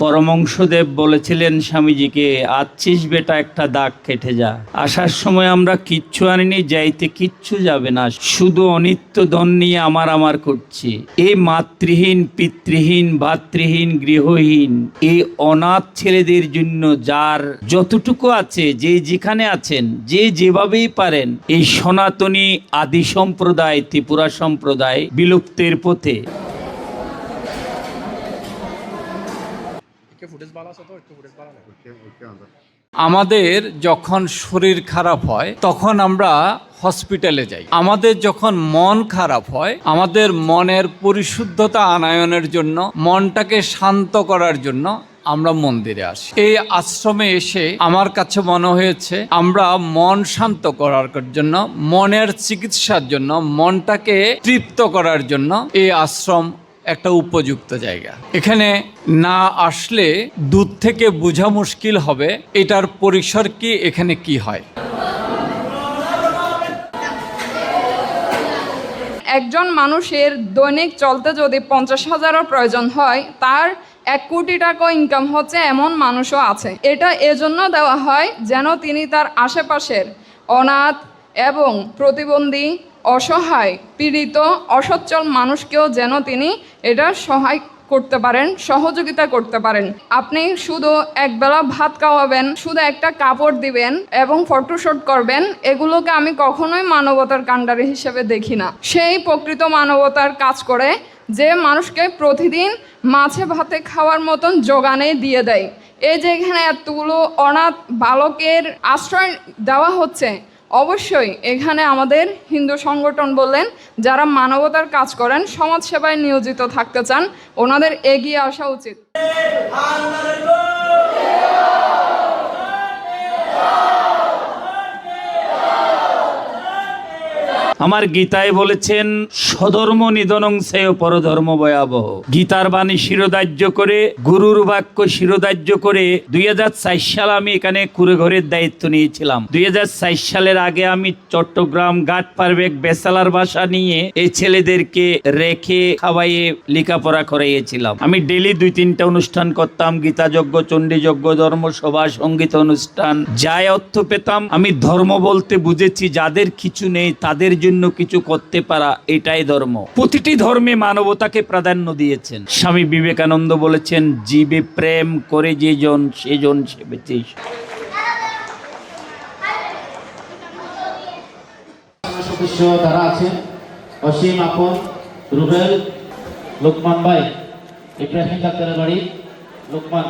পরমংশদেব বলেছিলেন, স্বামীজিকে আচ্ছিস বেটা, একটা দাগ কেটে যা। আসার সময় আমরা কিচ্ছু আনিনি, যাইতে কিচ্ছু যাবে না। শুধু অনিত্য ধন নিয়ে আমার আমার করছি। এই মাতৃহীন, পিতৃহীন, ভাতৃহীন, গৃহহীন, এই অনাথ ছেলেদের জন্য যার যতটুকু আছে, যে যেখানে আছেন, যে যেভাবেই পারেন, এই সনাতনী আদি সম্প্রদায়, ত্রিপুরা সম্প্রদায় বিলুপ্তের পথে। আমাদের যখন শরীর খারাপ হয় তখন আমরা হসপিটালে যাই। আমাদের যখন মন খারাপ হয় আমাদের মনের পরিশুদ্ধতা আনায়নের জন্য মনটাকে শান্ত করার জন্য আমরা মন্দিরে আসি। এই আশ্রমে এসে আমার কাছে মনে হয়েছে আমরা মন শান্ত করার জন্য মনের চিকিৎসার জন্য মনটাকে তৃপ্ত করার জন্য এই আশ্রম একটা উপযুক্ত জায়গা। এখানে না আসলে দূর থেকে বোঝা মুশকিল হবে, এটার পরিসর কি, এখানে কি হয়? একজন মানুষের দৈনিক চলতে যদি পঞ্চাশ হাজারের প্রয়োজন হয়, তার এক কোটি টাকা ইনকাম হচ্ছে এমন মানুষও আছে। এটা এজন্য দেওয়া হয় যেন তিনি তার আশেপাশের অনাথ এবং প্রতিবন্ধী অসহায়, পীড়িত, অসচ্ছল মানুষকেও যেন তিনি এটা সহায় করতে পারেন, সহযোগিতা করতে পারেন। আপনি শুধু একবেলা ভাত খাওয়াবেন, শুধু একটা কাপড় দিবেন এবং ফটোশুট করবেন, এগুলোকে আমি কখনোই মানবতার কাণ্ডারি হিসেবে দেখি না। সেই প্রকৃত মানবতার কাজ করে যে মানুষকে প্রতিদিন মাছে ভাতে খাওয়ার মতন যোগানে দিয়ে দেয়। এই যে এখানে এতগুলো অনাথ বালকের আশ্রয় দেওয়া হচ্ছে অবশ্যই এখানে আমাদের হিন্দু সংগঠন বললেন, যারা মানবতার কাজ করেন সমাজ সেবায় নিয়োজিত থাকতে চান, ওনাদের এগিয়ে আসা উচিত। আমার গীতায় বলেছেন, স্বধর্ম নিধনং পরধর্ম ভয়াবহ। গীতার বাণী শিরোধার্য করে, গুরুর বাক্য শিরোধার্য করে দুই সাল আমি এখানে কুড়ে ঘরের দায়িত্ব নিয়েছিলাম। দুই সালের আগে আমি চট্টগ্রাম ঘাট পারবেক বেসালার বাসা নিয়ে এই ছেলেদেরকে রেখে খাওয়াইয়ে লেখাপড়া করাইয়েছিলাম। আমি ডেলি দুই তিনটা অনুষ্ঠান করতাম গীতা যজ্ঞ চণ্ডী যজ্ঞ ধর্মসভা, সংগীত অনুষ্ঠান, যাই অর্থ পেতাম। আমি ধর্ম বলতে বুঝেছি, যাদের কিছু নেই তাদের জন্য কিছু করতে পারা এটাই ধর্ম। প্রতিটি ধর্মে মানবতাকে প্রাধান্য দিয়েছেন। স্বামী বিবেকানন্দ বলেছেন, জীবে প্রেম করে যেজন সেজন সদস্য যারা আছেন, অসীম আপন, রুবেল, লোকমান ভাই, ইব্রাহিম ডাক্তারের বাড়ি, লোকমান।